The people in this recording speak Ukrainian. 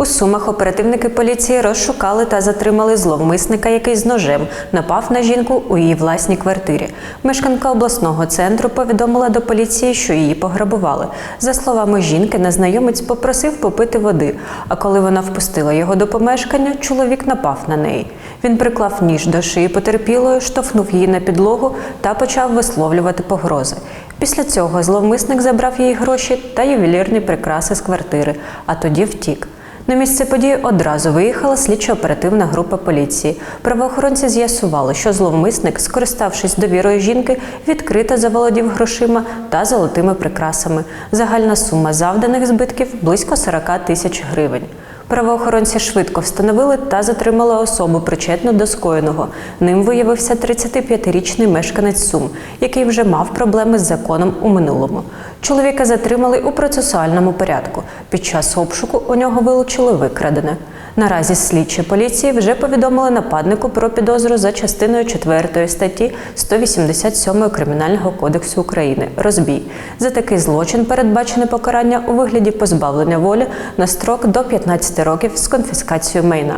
У Сумах оперативники поліції розшукали та затримали зловмисника, який з ножем напав на жінку у її власній квартирі. Мешканка обласного центру повідомила до поліції, що її пограбували. За словами жінки, незнайомець попросив попити води. А коли вона впустила його до помешкання, чоловік напав на неї. Він приклав ніж до шиї потерпілої, штовхнув її на підлогу та почав висловлювати погрози. Після цього зловмисник забрав її гроші та ювелірні прикраси з квартири, а тоді втік. На місце події одразу виїхала слідчо-оперативна група поліції. Правоохоронці з'ясували, що зловмисник, скориставшись довірою жінки, відкрито заволодів грошима та золотими прикрасами. Загальна сума завданих збитків близько 40 тисяч гривень. Правоохоронці швидко встановили та затримали особу причетну до скоєного. Ним виявився 35-річний мешканець Сум, який вже мав проблеми з законом у минулому. Чоловіка затримали у процесуальному порядку. Під час обшуку у нього вилучили викрадене. Наразі слідчі поліції вже повідомили нападнику про підозру за частиною 4 статті 187 Кримінального кодексу України розбій. За такий злочин передбачене покарання у вигляді позбавлення волі на строк до 15 років з конфіскацією майна.